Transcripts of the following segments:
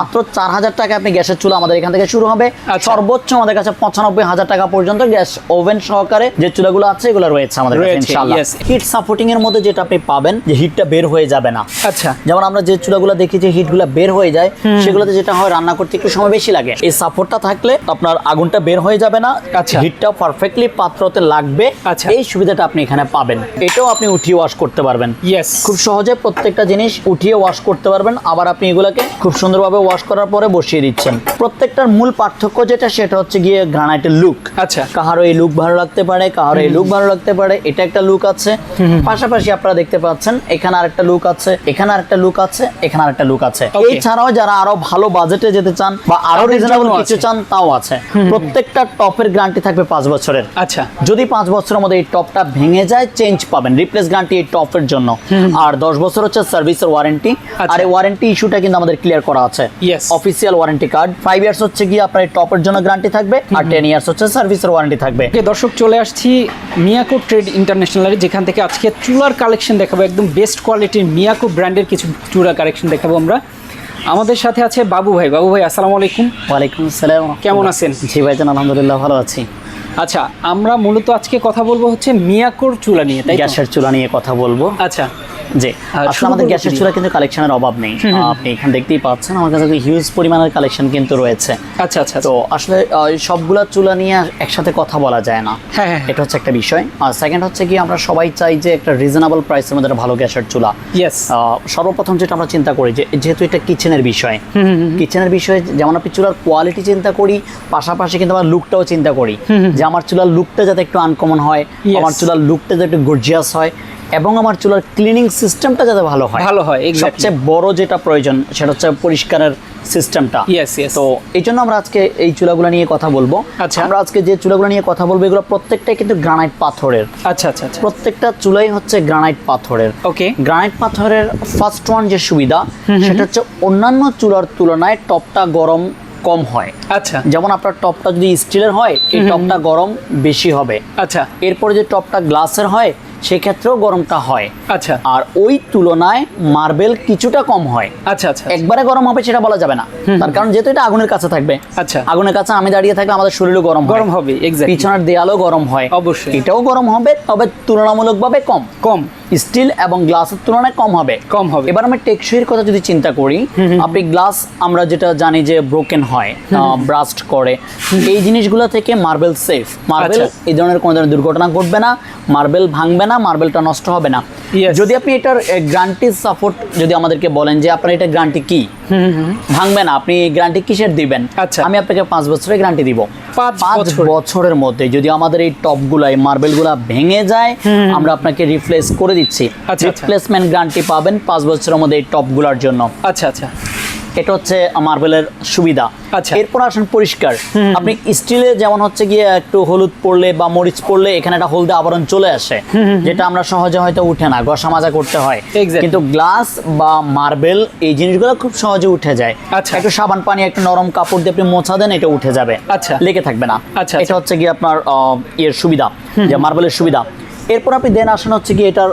মাত্র চার হাজার টাকা আপনি গ্যাসের চুলা আমাদের এখান থেকে শুরু হবে। আচ্ছা। সর্বোচ্চ আমাদের কাছে পঁচানব্বই হাজার টাকা পর্যন্ত গ্যাস ওভেন সহকারে যে চুলাগুলো আছে এগুলো রয়েছে আমাদের কাছে ইনশাআল্লাহ। হিট সাপোর্টিং এর মধ্যে যেটা আপনি পাবেন যে হিটটা বের হয়ে যাবে না। আচ্ছা। যেমন আমরা যে চুলাগুলো দেখি যে হিটগুলো বের হয়ে যায় সেগুলোতে যেটা হয় রান্না করতে একটু সময় বেশি লাগে। এই সাপোর্টটা থাকলে আপনার আগুনটা বের হয়ে যাবে না আচ্ছা। হিটটা পারফেক্টলি পাত্রতে লাগবে। আচ্ছা। এই সুবিধাটা আপনি এখানে পাবেন। এটাও আপনি উঠিয়ে ওয়াশ করতে পারবেন। খুব সহজে প্রত্যেকটা জিনিস উঠিয়ে ওয়াশ করতে পারবেন। আবার আপনি এগুলাকে খুব সুন্দরভাবে ওয়াশ করার পরে বসিয়ে দিচ্ছেন। প্রত্যেকটার মূল পার্থক্য যেটা সেটা হচ্ছে গিয়ে গ্রানাইটের লুক আচ্ছা। কাহারও এই লুক ভালো লাগতে পারে কাহারও এই লুক ভালো লাগতে পারে এটা একটা লুক আছে। পাশাপাশি আপনারা দেখতে পাচ্ছেন এখানে আরেকটা লুক আছে এখানে আরেকটা লুক আছে এখানে আরেকটা লুক আছে. এছাড়াও যারা আরও ভালো বাজেটে যেতে চান বা আরও রিজনেবল কিছু চান তাও আছে। প্রত্যেকটা টপের গ্যারান্টি থাকবে পাঁচ বছরের। আচ্ছা। যদি পাঁচ বছরের মধ্যে এই টপটা ভেঙে যায় চেঞ্জ পাবেন রিপ্লেস গ্যারান্টি এই টপের জন্য। আর দশ বছর হচ্ছে সার্ভিসের ওয়ারেন্টি আচ্ছা। আর এই ওয়ারেন্টি ইস্যুটা কিন্তু আমাদের ক্লিয়ার করা আছে. Official warranty card five years হচ্ছে গিয়ে আপনার টপের জন্য গ্যারান্টি থাকবে আর টেন ইয়ার্স হচ্ছে সার্ভিসের ওয়ারেন্টি থাকবে। দর্শক চলে আসছি মিয়াকো ট্রেড ইন্টারন্যাশনালে যেখান থেকে আজকে চুলার কালেকশন দেখাবো একদম বেস্ট কোয়ালিটির মিয়াকো ব্র্যান্ডের কিছু চুলার কালেকশন দেখাবো আমরা। আমাদের সাথে আছে বাবু ভাই। বাবু ভাই আসসালামু আলাইকুম। ওয়ালাইকুম আসসালাম। কেমন আছেন? জি ভাইজান আলহামদুলিল্লাহ ভালো আছি। আচ্ছা আমরা মূলত আজকে কথা বলব হচ্ছে মিয়াকোর চুলা নিয়ে তাই? গ্যাসের চুলা নিয়ে কথা বলব। আচ্ছা জি। আসলে আমাদের গ্যাসের চুলা কিন্তু কালেকশনের অভাব নেই। আপনি এখানে দেখতেই পাচ্ছেন আমার কাছে হিউজ পরিমাণের কালেকশন কিন্তু রয়েছে। আচ্ছা আচ্ছা তো আসলে সবগুলা চুলা নিয়ে একসাথে কথা বলা যায় না। হ্যাঁ হ্যাঁ এটা হচ্ছে একটা বিষয়। আর সেকেন্ড হচ্ছে কি আমরা সবাই চাই যে একটা রিজনেবল প্রাইসের মধ্যে ভালো গ্যাসের চুলা। ইয়েস সর্বপ্রথম যেটা আমরা চিন্তা করি যে যেহেতু এটা কিচেনের বিষয় কিচেনের বিষয়ে যেমন আপনি চুলার কোয়ালিটি চিন্তা করি পাশাপাশি কিন্তু আমরা লুকটাও চিন্তা করি। যে আমার চুলার লুকটা যাতে একটু আনকমন হয় আমার চুলার লুকটা যাতে একটু গর্জিয়াস হয় এবং আমার চুলার ক্লিনিং সিস্টেমটা যাতে ভালো হয়। ভালো হয়, সবচেয়ে বড় যেটা প্রয়োজন সেটা হচ্ছে পরিষ্কারের সিস্টেমটা. তো এই জন্য আমরা আজকে এই চুলাগুলো নিয়ে কথা বলব। আচ্ছা। আমরা আজকে যে চুলাগুলো নিয়ে কথা বলব এগুলো প্রত্যেকটাই কিন্তু গ্রানাইট পাথরের। আচ্ছা আচ্ছা আচ্ছা। প্রত্যেকটা চুলাই হচ্ছে গ্রানাইট পাথরের। ওকে গ্রানাইট পাথরের ফার্স্ট ওয়ান যে সুবিধা সেটা হচ্ছে অন্যান্য চুলার তুলনায় টপটা গরম কম হয়। আচ্ছা। যেমন আপনার টপটা যদি স্টিলের হয় এই টপটা গরম বেশি হবে। আচ্ছা। এরপরে যে টপটা গ্লাসের হয় সেক্ষেত্রেও গরমটা হয়। আচ্ছা। আর ওই তুলনায় মার্বেল কিছুটা কম হয়। আচ্ছা আচ্ছা একবারে গরম হবে সেটা বলা যাবে না। তার কারণ যেহেতু এটা আগুনের কাছে থাকবে। আচ্ছা। আগুনের কাছে আমি দাঁড়িয়ে থাকলে আমাদের শরীরও গরম গরম হবে, পিছনের দেয়ালও গরম হয়। অবশ্যই। এটাও গরম হবে তবে তুলনামূলকভাবে কম। কম। স্টিল এবং গ্লাসের তুলনায় কম হবে। কম হবে। এবার আমি টেকসইয়ের কথা যদি চিন্তা করি আপনি গ্লাস আমরা যেটা জানি যে ব্রোকেন হয় ব্রাস্ট করে। এই জিনিসগুলো থেকে মার্বেল সেফ। মার্বেল আচ্ছা। এই ধরনের কোনো ধরনের দুর্ঘটনা ঘটবে না। মার্বেল ভাঙবে না। মার্বেলটা নষ্ট হবে না। যদি আপনি এটার গ্রান্টি সাপোর্ট যদি আমাদেরকে বলেন যে আপনার এটা গ্রান্টি কি? ভাঙবে না আপনি গ্যারান্টি কিসের দিবেন? আচ্ছা। আমি আপনাকে পাঁচ বছরের গ্যারান্টি দিব। পাঁচ বছর। বছরের। মধ্যে যদি আমাদের এই টপ টপগুলা এই মার্বেলগুলা ভেঙে যায় আমরা আপনাকে রিপ্লেস করে দিচ্ছি। আচ্ছা, আচ্ছা। রিপ্লেসমেন্ট গ্যারান্টি পাবেন পাঁচ বছরের মধ্যে এই টপগুলার জন্য। আচ্ছা আচ্ছা। এটা হচ্ছে মার্বেলের সুবিধা। আচ্ছা। এরপর আসেন পরিষ্কার। আপনি স্টিলে যেমন হচ্ছে গিয়ে একটু হলুদ পড়লে বা মরিচ পড়লে এখানে একটা হলদে আবরণ চলে আসে যেটা আমরা সহজে হয়তো উঠে না ঘষা মাজা করতে হয়। কিন্তু গ্লাস বা মার্বেল এই জিনিসগুলো খুব সহজে উঠে যায়। আচ্ছা। একটু সাবান পানি একটু নরম কাপড় দিয়ে আপনি মোছা দেন এটা উঠে যাবে। আচ্ছা। লেগে থাকবে না। আচ্ছা, এটা হচ্ছে গিয়ে আপনার ইয়ের সুবিধা যে মার্বেলের সুবিধা। এরপর আপনি দেন আসেন হচ্ছে কি এটার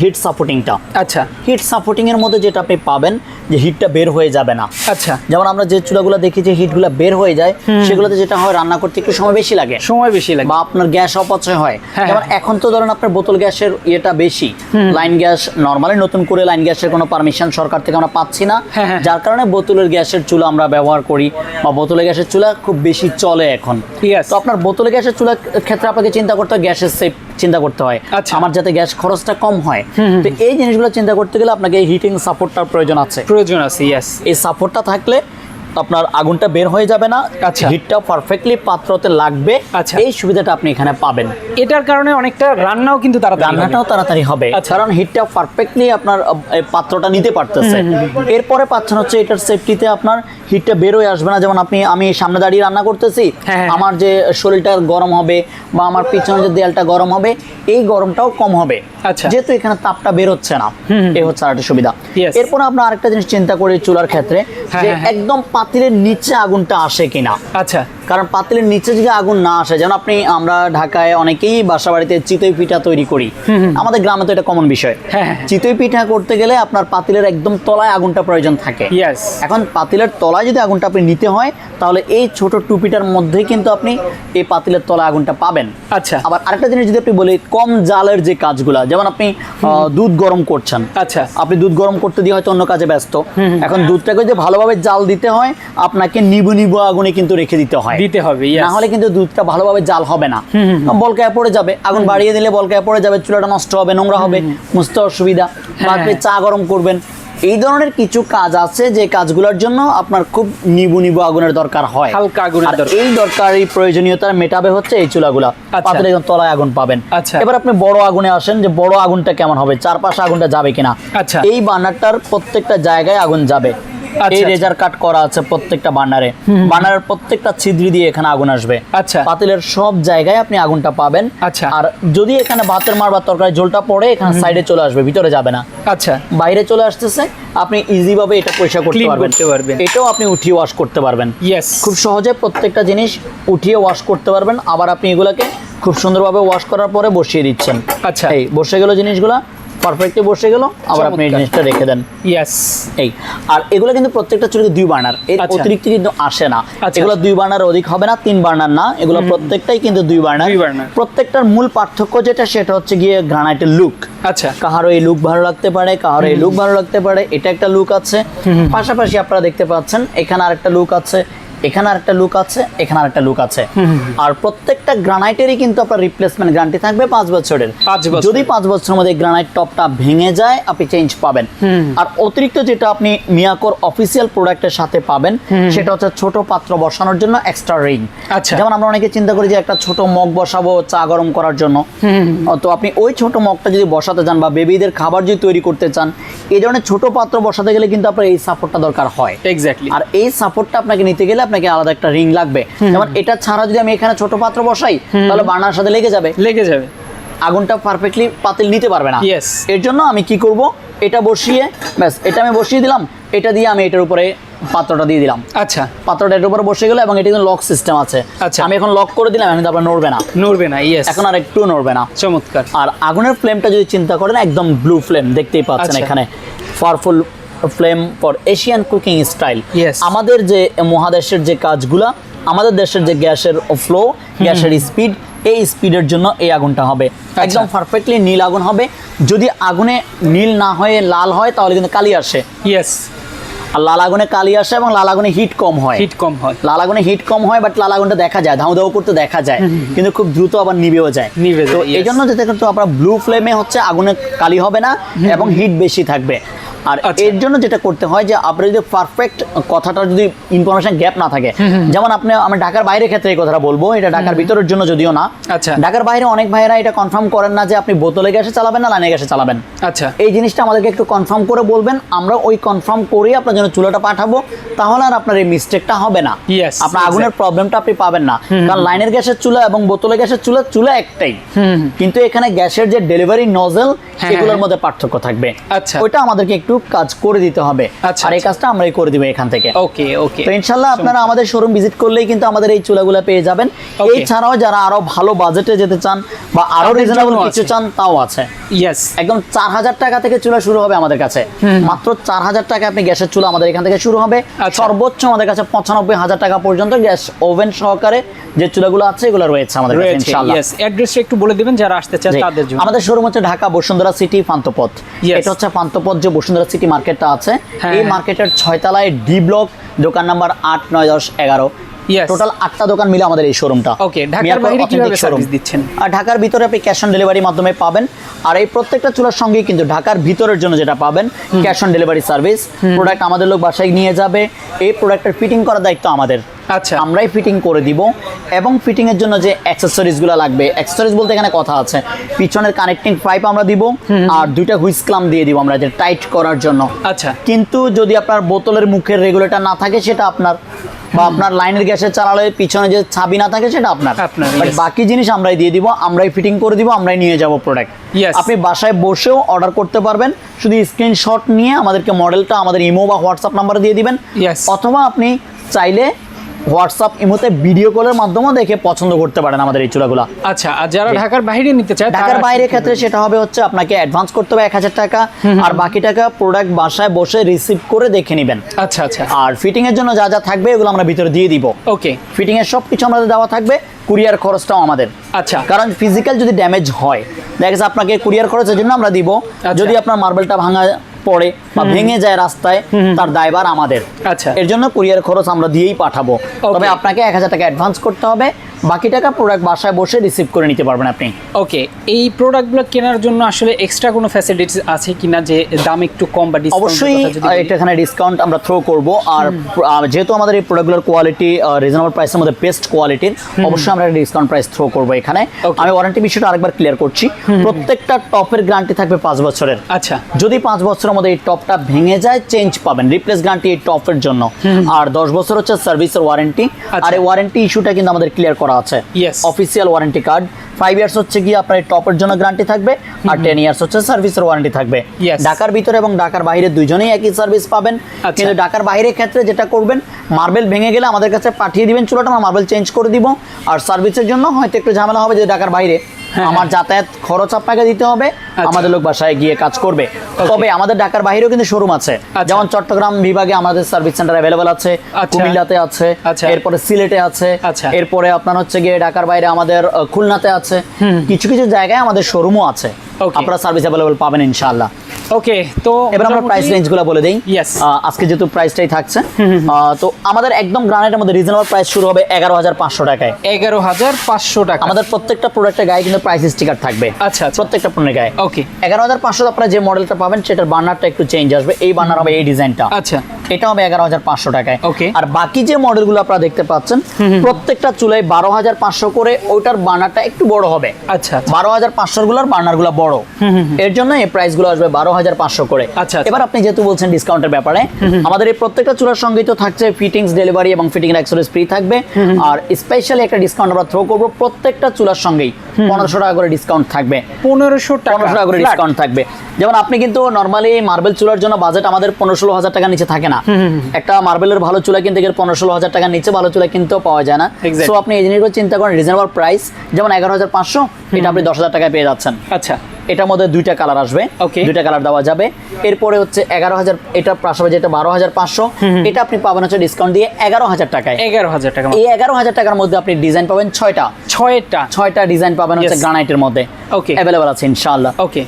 হিট সাপোর্টিংটা আচ্ছা। হিট সাপোর্টিং এর মধ্যে যেটা আপনি পাবেন যে হিটটা বের হয়ে যাবে না। আচ্ছা। যেমন আমরা যে চুলাগুলো দেখি যে হিটগুলো বের হয়ে যায় সেগুলোতে যেটা হয় রান্না করতে একটু সময় বেশি লাগে। সময় বেশি লাগে। বা আপনার গ্যাস অপচয় হয়। হ্যাঁ, যেমন হ্যাঁ। এখন তো ধরেন আপনার বোতল গ্যাসের ইয়েটা বেশি। লাইন গ্যাস নর্মালি নতুন করে লাইন গ্যাসের কোনো পারমিশন সরকার থেকে আমরা পাচ্ছি না। হ্যাঁ। যার কারণে বোতলের গ্যাসের চুলা আমরা ব্যবহার করি বা বোতলের গ্যাসের চুলা খুব বেশি চলে এখন. তো আপনার বোতলের গ্যাসের চুলার ক্ষেত্রে আপনাকে চিন্তা করতে হয় গ্যাসের সেফ চিন্তা করতে হয়। আচ্ছা। আমার যাতে গ্যাস খরচটা কম হয়। তো এই জিনিসগুলো চিন্তা করতে গেলে আপনাকে হিটিং সাপোর্টটার প্রয়োজন আছে। প্রয়োজন আছে ইয়াস এই সাপোর্টটা থাকলে আপনার আগুনটা বের হয়ে যাবে না আচ্ছা। হিটটা পারফেক্টলি পাত্রতে লাগবে আচ্ছা। এই সুবিধাটা আপনি এখানে পাবেন এটার কারণে অনেকটা রান্নাও কিন্তু তারা রান্নাটাও তাড়াতাড়ি হবে আচ্ছা। কারণ হিটটা পারফেক্টলি আপনার পাত্রটা নিতে পারতেছে এরপরে পাচ্ছেন হচ্ছে এটার সেফটিতে আপনার হিটটা বের হয়ে আসবে না যেমন আপনি আমি সামনে দাঁড়িয়ে রান্না করতেছি হ্যাঁ, হ্যাঁ। আমার যে শরীরটা গরম হবে বা আমার পিছনে যে দেয়ালটা গরম হবে এই গরমটাও কম হবে আচ্ছা। যেহেতু এখানে তাপটা বের হচ্ছে না এই হচ্ছে আরেকটা সুবিধা. এরপর আমরা আরেকটা জিনিস চিন্তা করি চুলার ক্ষেত্রে হ্যাঁ, যে হ্যাঁ, হ্যাঁ। একদম পাতিলের নিচে আগুনটা আসে কিনা। আচ্ছা। কারণ পাতিলের নিচে যদি আগুন না আসে যেমন আপনি আমরা ঢাকায় অনেকেই বাসা বাড়িতে চিতই পিঠা তৈরি করি। আমাদের গ্রামে তো এটা কমন বিষয়। হ্যাঁ, হ্যাঁ। চিতই পিঠা করতে গেলে আপনার পাতিলের একদম তলায় আগুনটা প্রয়োজন থাকে। এখন পাতিলের তলায় যদি আগুনটা আপনি নিতে হয় তাহলে এই ছোট টুপিটার মধ্যে কিন্তু আপনি এই পাতিলের তলায় আগুনটা পাবেন। আচ্ছা। আবার আরেকটা জিনিস যদি আপনি বলি কম জালের যে কাজগুলা যেমন আপনি দুধ গরম করছেন। আচ্ছা। আপনি দুধ গরম করতে দিয়ে হয়তো অন্য কাজে ব্যস্ত। এখন দুধটাকে যদি ভালোভাবে জাল দিতে হয় আপনাকে নিবু নিবু আগুনে কিন্তু রেখে দিতে হয়। দিতে হবে না হলে কিন্তু দুধটা ভালোভাবে জাল হবে না। বলকায় পড়ে যাবে আগুন বাড়িয়ে দিলে বলকায় পড়ে যাবে চুলাটা নষ্ট হবে নোংরা হবে মুছতে অসুবিধা। হ্যাঁ। চা গরম করবেন। এই ধরনের কিছু কাজ আছে যে কাজগুলোর জন্য আপনার খুব নিবু নিবু আগুনের দরকার হয়। হালকা আগুনের দরকার। এই দরকারি প্রয়োজনীয়তা মেটাবে হচ্ছে এই চুলাগুলা। আচ্ছা। একদম তলায় আগুন পাবেন। আচ্ছা। এবার আপনি বড় আগুনে আসেন যে বড় আগুনটা কেমন হবে চারপাশে আগুনটা যাবে কিনা। আচ্ছা। এই বার্নারটার প্রত্যেকটা জায়গায় আগুন যাবে। এই আচ্ছা। রেজার কাট করা আছে প্রত্যেকটা বার্নারে বার্নারের প্রত্যেকটা ছিদ্রি দিয়ে এখানে আগুন আসবে। আচ্ছা। পাতিলের সব জায়গায় আপনি আগুনটা পাবেন। আচ্ছা। আর যদি এখানে ভাতের মার বা তরকারি ঝোলটা পড়ে এখানে সাইডে চলে আসবে ভিতরে যাবে না। আচ্ছা। বাইরে চলে আসতেছে আপনি ইজি ভাবে এটা পরিষ্কার করতে পারবেন। করতে পারবেন। এটাও আপনি উঠিয়ে ওয়াশ করতে পারবেন। ইয়েস খুব সহজে প্রত্যেকটা জিনিস উঠিয়ে ওয়াশ করতে পারবেন। আবার আপনি এগুলাকে খুব সুন্দরভাবে ওয়াশ করার পরে বসিয়ে দিচ্ছেন। আচ্ছা। এই বসে গেল জিনিসগুলো পারফেক্টলি বসে গেল আবার আপনি এই জিনিসটা রেখে দেন। ইয়েস এই আর এগুলো কিন্তু প্রত্যেকটা চুলে দুই বার্নার। এর আচ্ছা। অতিরিক্ত কিন্তু আসে না। আচ্ছা। এগুলো দুই বার্নার অধিক হবে না তিন বার্নার না। এগুলো প্রত্যেকটাই কিন্তু দুই বার্নার। প্রত্যেকটার মূল পার্থক্য যেটা সেটা হচ্ছে গিয়ে গ্রানাইটের লুক আচ্ছা। কাহারও এই লুক ভালো লাগতে পারে কাহারও এই লুক ভালো লাগতে পারে এটা একটা লুক আছে। পাশাপাশি আপনারা দেখতে পাচ্ছেন এখানে আরেকটা লুক আছে। এখানে আরেকটা লুক আছে এখানে আরেকটা লুক আছে। আর প্রত্যেকটা গ্রানাইটেরই কিন্তু আপনার রিপ্লেসমেন্ট গ্যারান্টি থাকবে পাঁচ বছরের। যদি পাঁচ বছরের মধ্যে গ্রানাইট টপটা ভেঙে যায় আপনি চেঞ্জ পাবেন। আর অতিরিক্ত যেটা আপনি মিয়াকোর অফিসিয়াল প্রোডাক্টের সাথে পাবেন সেটা হচ্ছে ছোট পাত্র বসানোর জন্য এক্সট্রা রিং আচ্ছা। যেমন আমরা অনেকে চিন্তা করি যে একটা ছোট মগ বসাবো চা গরম করার জন্য। তো আপনি ওই ছোট মগটা যদি বসাতে চান বা বেবিদের খাবার যদি তৈরি করতে চান এই ধরনের ছোট পাত্র বসাতে গেলে কিন্তু আপনার এই সাপোর্টটা দরকার হয়। এক্স্যাক্টলি আর এই সাপোর্টটা আপনাকে নিতে গেলে আপনাকে আলাদা একটা রিং লাগবে। যেমন এটা ছাড়া যদি আমি এখানে ছোট পাত্র বসাই তাহলে বার্নার সাথে লেগে যাবে। লেগে যাবে। আগুনটা পারফেক্টলি পাতিল নিতে পারবে না. এর জন্য আমি কি করব? এটা বসিয়ে ব্যাস এটা আমি বসিয়ে দিলাম। এটা দিয়ে আমি এটার উপরে পাত্রটা দিয়ে দিলাম। আচ্ছা। পাত্রটা এটার উপরে বসে গেল এবং এটা কিন্তু লক সিস্টেম আছে। আচ্ছা। আমি এখন লক করে দিলাম এখন তারপর নড়বে না। নড়বে না ইয়েস এখন আর একটু নড়বে না। চমৎকার। আর আগুনের ফ্লেমটা যদি চিন্তা করেন একদম ব্লু ফ্লেম দেখতেই পাচ্ছেন আচ্ছা। এখানে। Powerful flame for Asian cooking style আমাদের যে মহাদেশের যে কাজগুলা আমাদের দেশের যে গ্যাসের ফ্লো গ্যাসের স্পিড এই স্পিডের জন্য এই আগুনটা হবে। আচ্ছা। একদম পারফেক্টলি নীল আগুন হবে। যদি আগুনে নীল না হয়ে লাল হয় তাহলে কিন্তু কালি আসে। ইয়েস আর লাল আগুনে কালি আসে এবং লাল আগুনে হিট কম হয়। হিট কম হয়। লাল আগুনে হিট কম হয় বাট লাল আগুনটা দেখা যায়। ধাউ ধাউ করতে দেখা যায়। কিন্তু খুব দ্রুত আবার নিভেও যায়। নিভে তো এই জন্য যেটা কিন্তু আপনার ব্লু ফ্লেমে হচ্ছে আগুনে কালি হবে না এবং হিট বেশি থাকবে। আর আচ্ছা। এর জন্য যেটা করতে হয় যে আপনার যদি পারফেক্ট কথাটা যদি ইনফরমেশন গ্যাপ না থাকে যেমন আপনি আমি ঢাকার বাইরের ক্ষেত্রে এই কথাটা বলব এটা ঢাকার ভিতরের জন্য যদিও না। আচ্ছা। ঢাকার বাইরে অনেক ভাইরা এটা কনফার্ম করেন না যে আপনি বোতলে গ্যাসে চালাবেন না লাইনে গ্যাসে চালাবেন। আচ্ছা। এই জিনিসটা আমাদেরকে একটু কনফার্ম করে বলবেন আমরা ওই কনফার্ম করে আপনার জন্য চুলাটা পাঠাবো তাহলে আর আপনার এই মিস্টেকটা হবে না। আপনার আগুনের. প্রবলেমটা আপনি পাবেন না। কারণ লাইনের গ্যাসের চুলা এবং বোতলে গ্যাসের চুলা চুলা একটাই। কিন্তু এখানে গ্যাসের যে ডেলিভারি নজেল হ্যাঁ, সেগুলোর হ্যাঁ। মধ্যে পার্থক্য থাকবে। আচ্ছা। ওইটা আমাদেরকে একটু কাজ করে দিতে হবে। আচ্ছা, আর এই আচ্ছা। কাজটা আমরাই করে দিব এখান থেকে। ওকে ওকে। তো ইনশাল্লাহ আপনারা আমাদের শোরুম ভিজিট করলেই কিন্তু আমাদের এই চুলাগুলো পেয়ে যাবেন। এছাড়াও যারা আরও ভালো বাজেটে যেতে চান বা আরও রিজনেবল কিছু চান তাও আছে। ইয়েস একদম চার হাজার টাকা থেকে চুলা শুরু হবে আমাদের কাছে। মাত্র চার হাজার টাকা আপনি গ্যাসের চুলা আমাদের এখান থেকে শুরু হবে। আচ্ছা। সর্বোচ্চ আমাদের কাছে পঁচানব্বই হাজার টাকা পর্যন্ত গ্যাস ওভেন সহকারে যে চুলাগুলো আছে এগুলো রয়েছে আমাদের কাছে ইনশাআল্লাহ অ্যাড্রেসটা একটু বলে দিবেন যারা আসতে চান তাদের জন্য। আমাদের শোরুম হচ্ছে ঢাকা বসুন্ধরা সিটি পান্তপথ. এটা হচ্ছে পান্তপথ যে বসুন্ধরা সিটি মার্কেটটা আছে। হ্যাঁ, এই হ্যাঁ। মার্কেটের ছয়তলায় ডি ব্লক দোকান নাম্বার আট নয় দশ এগারো। টোটাল আটটা দোকান মিলে আমাদের এই শোরুমটা ওকে ঢাকার বাইরে কীভাবে সার্ভিস দিচ্ছেন? আর ঢাকার ভিতরে আপনি ক্যাশ অন ডেলিভারির মাধ্যমে পাবেন। আর এই প্রত্যেকটা চুলার সঙ্গে কিন্তু ঢাকার ভিতরের জন্য যেটা পাবেন cash on delivery service product আমাদের লোক বাসায় নিয়ে যাবে। এই প্রোডাক্টের ফিটিং করার দায়িত্ব আমাদের। আচ্ছা। আমরাই ফিটিং করে দিব এবং ফিটিং এর জন্য যে অ্যাক্সেসরিজগুলো লাগবে অ্যাক্সেসরিজ বলতে এখানে কথা আছে। পিছনের কানেক্টিং পাইপ আমরা দিব আর দুইটা হুইস ক্লাম দিয়ে দিব আমরা যে টাইট করার জন্য। আচ্ছা। কিন্তু যদি আপনার বোতলের মুখের রেগুলেটর না থাকে সেটা আপনার বা আপনার লাইনের গ্যাসের চালালে পিছনে যে ছাবি না থাকে সেটা আপনার। আপনার, বাকি জিনিস আমরাই দিয়ে দিব আমরাই ফিটিং করে দিব আমরাই নিয়ে যাব প্রোডাক্ট. আপনি বাসায় বসেও অর্ডার করতে পারবেন শুধু স্ক্রিনশট নিয়ে আমাদেরকে মডেলটা আমাদের ইমো বা হোয়াটসঅ্যাপ নাম্বারে দিয়ে দিবেন. অথবা আপনি চাইলে হোয়াটসঅ্যাপ ইমোতে ভিডিও কলের মাধ্যমেও দেখে পছন্দ করতে পারেন আমাদের এই চুলাগুলো আচ্ছা আর যারা ঢাকার বাইরে নিতে চায় ঢাকার তারা বাইরের ক্ষেত্রে সেটা হবে হচ্ছে আপনাকে অ্যাডভান্স করতে হবে এক হাজার টাকা আর বাকি টাকা প্রোডাক্ট বাসায় বসে রিসিভ করে দেখে নেবেন। আচ্ছা আচ্ছা। আর ফিটিং এর জন্য যা যা থাকবে এগুলো আমরা ভিতরে দিয়ে দিব। ওকে। ফিটিং এর সব কিছু আমাদের দেওয়া থাকবে কুরিয়ার খরচটাও আমাদের। আচ্ছা। কারণ ফিজিক্যাল যদি ড্যামেজ হয় দেখা যাচ্ছে আপনাকে কুরিয়ার খরচের জন্য আমরা দিব। আচ্ছা। যদি আপনার মার্বেলটা ভাঙা পড়ে বা ভেঙে যায় রাস্তায় তার দায়বার আমাদের। আচ্ছা। এর জন্য কুরিয়ার খরচ আমরা দিয়েই পাঠাবো। তবে আপনাকে এক হাজার টাকা অ্যাডভান্স করতে হবে। বাকি টাকা প্রোডাক্ট বাসায় বসে রিসিভ করে নিতে পারবেন আপনি। ওকে এই প্রোডাক্টগুলো কেনার জন্য আসলে এক্সট্রা কোনো ফ্যাসিলিটিস আছে কিনা যে দাম একটু কম বা অবশ্যই এটা এখানে ডিসকাউন্ট আমরা থ্রো করব। আর যেহেতু আমাদের এই প্রোডাক্টগুলোর কোয়ালিটি রিজনেবল প্রাইসের মধ্যে বেস্ট কোয়ালিটির অবশ্যই আমরা ডিসকাউন্ট প্রাইস থ্রো করব এখানে। আমি ওয়ারেন্টি বিষয়টা আরেকবার ক্লিয়ার করছি। প্রত্যেকটা টপের গ্যারান্টি থাকবে পাঁচ বছরের। আচ্ছা। যদি পাঁচ বছরের মধ্যে এই টপটা ভেঙে যায় চেঞ্জ পাবেন রিপ্লেস গ্যারান্টি এই টপের জন্য। আর দশ বছর হচ্ছে সার্ভিসের ওয়ারেন্টি আচ্ছা। আর এই ওয়ারেন্টি ইস্যুটা কিন্তু আমাদের ক্লিয়ার করা আছে। Official warranty card five years হচ্ছে গিয়ে আপনার টপের জন্য গ্যারান্টি থাকবে আর টেন ইয়ার্স হচ্ছে সার্ভিসের ওয়ারেন্টি থাকবে. ঢাকার ভিতরে এবং ঢাকার বাইরে দুজনেই একই সার্ভিস পাবেন। আচ্ছা। কিন্তু ঢাকার বাইরের ক্ষেত্রে যেটা করবেন মার্বেল ভেঙে গেলে আমাদের কাছে পাঠিয়ে দিবেন চুলাটা আমরা মার্বেল চেঞ্জ করে দিব। আর সার্ভিসের জন্য হয়তো একটু ঝামেলা হবে যে ঢাকার বাইরে। আমার যাতায়াত খরচ আপনাকে দিতে হবে আমাদের লোক বাসায় গিয়ে কাজ করবে তবে আমাদের ঢাকার বাইরেও কিন্তু শোরুম আছে আচ্ছা। যেমন চট্টগ্রাম বিভাগে আমাদের সার্ভিস সেন্টার অ্যাভেলেবল আছে আচ্ছা। কুমিল্লাতে আছে আচ্ছা। এরপরে সিলেটে আছে আচ্ছা। এরপরে আপনার হচ্ছে গিয়ে ঢাকার বাইরে আমাদের খুলনাতে আছে কিছু কিছু জায়গায় আমাদের শোরুমও আছে. আপনারা সার্ভিস অ্যাভেলেবল পাবেন ইনশাআল্লাহ ওকে তো এবার আমরা প্রাইস রেঞ্জগুলো বলে দেই. আজকে যেহেতু প্রাইসটাই থাকছে তো আমাদের একদম গ্রানাইটের মধ্যে রিজনেবল প্রাইস শুরু হবে এগারো হাজার পাঁচশো টাকায়। এগারো হাজার পাঁচশো টাকা। আমাদের প্রত্যেকটা প্রোডাক্টের গায়ে কিন্তু প্রাইস স্টিকার থাকবে। আচ্ছা আচ্ছা। প্রত্যেকটা পণ্যের গায়ে। ওকে এগারো হাজার পাঁচশো আপনারা যে মডেলটা পাবেন সেটার বার্নারটা একটু চেঞ্জ আসবে। এই বার্নার হবে এই ডিজাইনটা আচ্ছা। এটা হবে এগারো হাজার পাঁচশো টাকায়। Okay. আর বাকি যে মডেলগুলো আপনারা দেখতে পাচ্ছেন প্রত্যেকটা চুলায় বারো হাজার পাঁচশো করে ওইটার বার্নারটা একটু বড় হবে। আচ্ছা আচ্ছা। বারো হাজার পাঁচশোরগুলোর বার্নারগুলো বড় এর জন্য এই প্রাইসগুলো আসবে বারো হাজার পাঁচশো করে। আচ্ছা, আচ্ছা। এবার আপনি যেহেতু বলছেন ডিসকাউন্টের ব্যাপারে আমাদের এই প্রত্যেকটা চুলার সঙ্গে তো থাকছে ফিটিংস ডেলিভারি এবং ফিটিং অ্যাক্সেসরিজ ফ্রি থাকবে। আর স্পেশালি একটা ডিসকাউন্ট আমরা থ্রো করব প্রত্যেকটা চুলার সঙ্গেই। পনেরোশো টাকা করে ডিসকাউন্ট থাকবে। পনেরোশো টাকা পনেরোশো টাকা করে ডিসকাউন্ট থাকবে। যেমন আপনি কিন্তু নর্মালি মার্বেল চুলার জন্য বাজেট আমাদের পনেরো ষোলো হাজার টাকার নিচে থাকে না। একটা মার্বেলের ভালো চুলা কিনতে গেলে পনেরো ষোলো হাজার টাকার নিচে ভালো চুলা কিনতেও পাওয়া যায় না. সো আপনি এই জিনিসগুলো চিন্তা করেন রিজনেবল প্রাইস যেমন এগারো হাজার পাঁচশো এটা আপনি দশ হাজার টাকায় পেয়ে যাচ্ছেন। আচ্ছা। এটার মধ্যে দুইটা কালার আসবে দুইটা কালার দেওয়া যাবে। এরপরে হচ্ছে এগারো হাজার এটা পাশাপাশি এটা বারো হাজার পাঁচশো এটা আপনি পাবেন হচ্ছে ডিসকাউন্ট দিয়ে এগারো হাজার টাকায়। এগারো হাজার টাকা এই এগারো হাজার টাকার মধ্যে আপনি ডিজাইন পাবেন ছয়টা। ছয়টা। ছয়টা ডিজাইন পাবেন হচ্ছে. গ্রানাইটের মধ্যে। ওকে অ্যাভেলেবল আছে ইনশাআল্লাহ। ওকে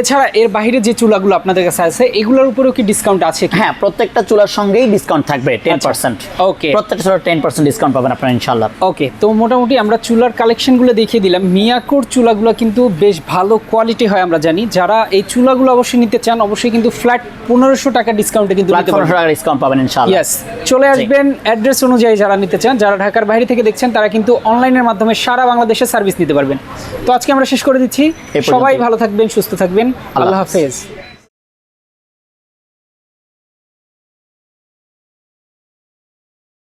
এছাড়া এর বাইরে যে চুলাগুলো আপনাদের কাছে আছে এগুলোর উপরেও কি ডিসকাউন্ট আছে হ্যাঁ প্রত্যেকটা চুলার সঙ্গেই ডিসকাউন্ট থাকবে টেন পার্সেন্ট Okay. প্রত্যেকটা চুলার টেন পার্সেন্ট ডিসকাউন্ট পাবেন আপনারা ইনশাল্লাহ ওকে তো মোটামুটি আমরা চুলার কালেকশনগুলো দেখিয়ে দিলাম। মিয়াকোর চুলাগুলো কিন্তু বেশ ভালো কোয়ালিটি হয় আমরা জানি। যারা এই চুলাগুলো অবশ্যই নিতে চান অবশ্যই কিন্তু ফ্ল্যাট পনেরোশো টাকা ডিসকাউন্টে কিন্তু নিতে পনেরোশো টাকা ডিসকাউন্ট পাবেন ইনশাল্লাহ ইয়েস চলে আসবেন অ্যাড্রেস অনুযায়ী যারা নিতে চান যারা ঢাকার বাইরে থেকে দেখছেন তারা কিন্তু অনলাইনের মাধ্যমে সারা বাংলাদেশে সার্ভিস নিতে পারবেন। তো আজকে আমরা শেষ করে দিচ্ছি। সবাই ভালো থাকবেন সুস্থ থাকবেন। আল্লাহ আল্লাহ হাফেজ